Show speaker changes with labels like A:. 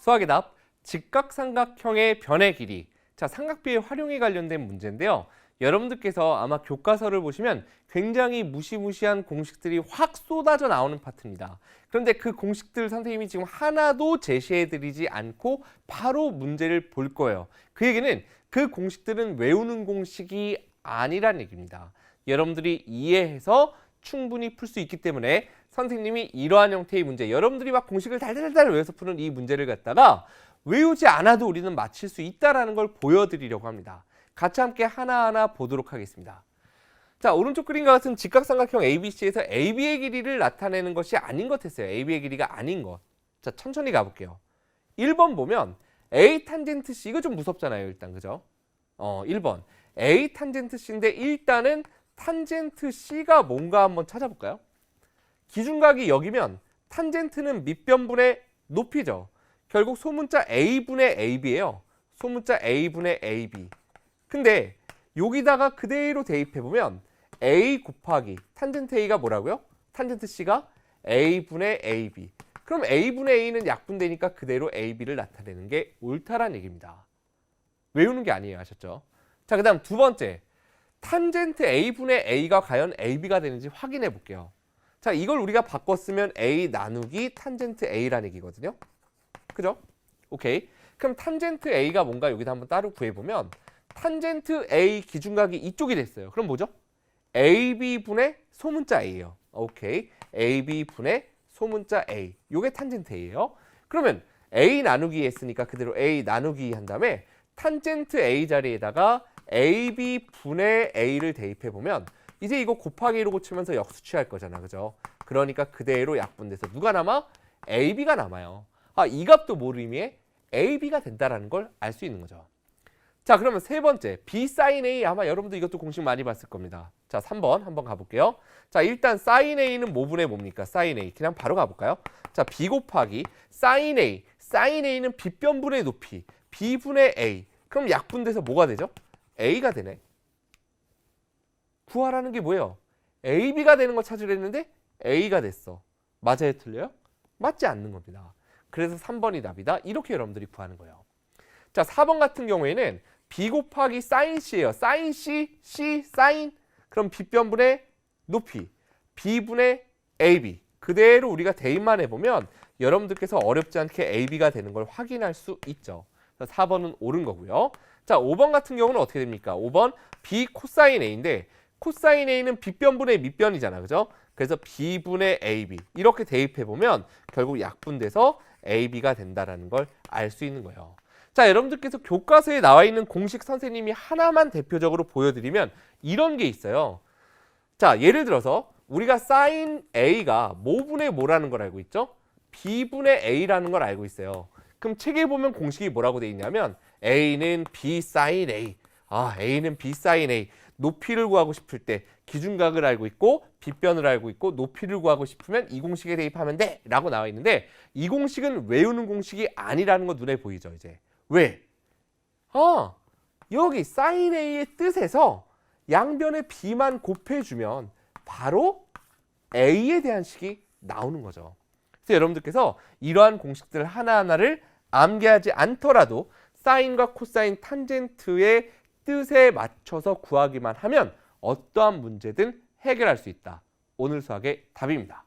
A: 수학의 답 직각삼각형의 변의 길이 자 삼각비의 활용에 관련된 문제인데요. 여러분들께서 아마 교과서를 보시면 굉장히 무시무시한 공식들이 확 쏟아져 나오는 파트입니다. 그런데 그 공식들 선생님이 지금 하나도 제시해드리지 않고 바로 문제를 볼 거예요. 그 얘기는 그 공식들은 외우는 공식이 아니란 얘기입니다. 여러분들이 이해해서 충분히 풀 수 있기 때문에 선생님이 이러한 형태의 문제, 여러분들이 막 공식을 달달달 외워서 푸는 이 문제를 갖다가 외우지 않아도 우리는 맞힐 수 있다라는 걸 보여드리려고 합니다. 같이 함께 하나하나 보도록 하겠습니다. 자, 오른쪽 그림과 같은 직각삼각형 ABC에서 AB의 길이를 나타내는 것이 아닌 것 했어요. AB의 길이가 아닌 것. 자, 천천히 가볼게요. 1번 보면 A 탄젠트 C, 이거 좀 무섭잖아요, 일단, 그죠? 어, 1번. A 탄젠트 C인데 일단은 탄젠트 C가 뭔가 한번 찾아볼까요? 기준각이 여기면 탄젠트는 밑변분의 높이죠. 결국 소문자 A분의 AB예요. 소문자 A분의 AB. 근데 여기다가 그대로 대입해 보면 A 곱하기 탄젠트 A가 뭐라고요? 탄젠트 C가 A분의 AB. 그럼 A분의 A는 약분되니까 그대로 AB를 나타내는 게 옳다란 얘기입니다. 외우는 게 아니에요. 아셨죠? 자, 그 다음 두 번째. 탄젠트 A분의 A가 과연 AB가 되는지 확인해 볼게요. 자, 이걸 우리가 바꿨으면 A 나누기 탄젠트 A라는 얘기거든요. 그죠? 오케이. 그럼 탄젠트 A가 뭔가 여기다 한번 따로 구해 보면 탄젠트 A 기준각이 이쪽이 됐어요. 그럼 뭐죠? AB분의 소문자 A예요. 오케이. AB분의 소문자 A. 요게 탄젠트 A예요. 그러면 A 나누기 했으니까 그대로 A 나누기 한 다음에 탄젠트 A 자리에다가 AB분의 A를 대입해 보면 이제 이거 곱하기 1로 고치면서 역수 취할 거잖아. 그죠? 그러니까 그대로 약분돼서 누가 남아? AB가 남아요. 아, 이 값도 모를 의미에 AB가 된다라는 걸 알 수 있는 거죠. 자, 그러면 세 번째, B sin A 아마 여러분도 이것도 공식 많이 봤을 겁니다. 자, 3번 한번 가볼게요. 자, 일단 sin A는 뭐분의 뭡니까? sin A. 그냥 바로 가볼까요? 자, B 곱하기 sin A. sin A는 빗변분의 높이. B분의 A. 그럼 약분돼서 뭐가 되죠? A가 되네. 구하라는 게 뭐예요? AB가 되는 거 찾으려는데 A가 됐어. 맞아요? 틀려요? 맞지 않는 겁니다. 그래서 3번이 답이다. 이렇게 여러분들이 구하는 거예요. 자, 4번 같은 경우에는 B 곱하기 sin C예요. sin C, C, sin. 그럼 B변분의 높이. B분의 AB. 그대로 우리가 대입만 해보면 여러분들께서 어렵지 않게 AB가 되는 걸 확인할 수 있죠. 4번은 옳은 거고요. 자, 5번 같은 경우는 어떻게 됩니까? 5번 B 코사인 A인데 코사인 A는 B변분의 밑변이잖아. 그죠? 그래서 B분의 AB 이렇게 대입해 보면 결국 약분돼서 AB가 된다라는 걸 알 수 있는 거예요. 자, 여러분들께서 교과서에 나와 있는 공식 선생님이 하나만 대표적으로 보여드리면 이런 게 있어요. 자, 예를 들어서 우리가 sin A가 뭐분의 뭐라는 걸 알고 있죠? B분의 A라는 걸 알고 있어요. 그럼 책에 보면 공식이 뭐라고 돼 있냐면 A는 B sin A. 아, A는 B sin A. 높이를 구하고 싶을 때 기준각을 알고 있고 빗변을 알고 있고 높이를 구하고 싶으면 이 공식에 대입하면 돼 라고 나와 있는데 이 공식은 외우는 공식이 아니라는 거 눈에 보이죠 이제 왜? 아 여기 sin A의 뜻에서 양변의 B만 곱해주면 바로 A에 대한 식이 나오는 거죠 그래서 여러분들께서 이러한 공식들 하나하나를 암기하지 않더라도 사인과 코사인 탄젠트의 뜻에 맞춰서 구하기만 하면 어떠한 문제든 해결할 수 있다. 오늘 수학의 답입니다.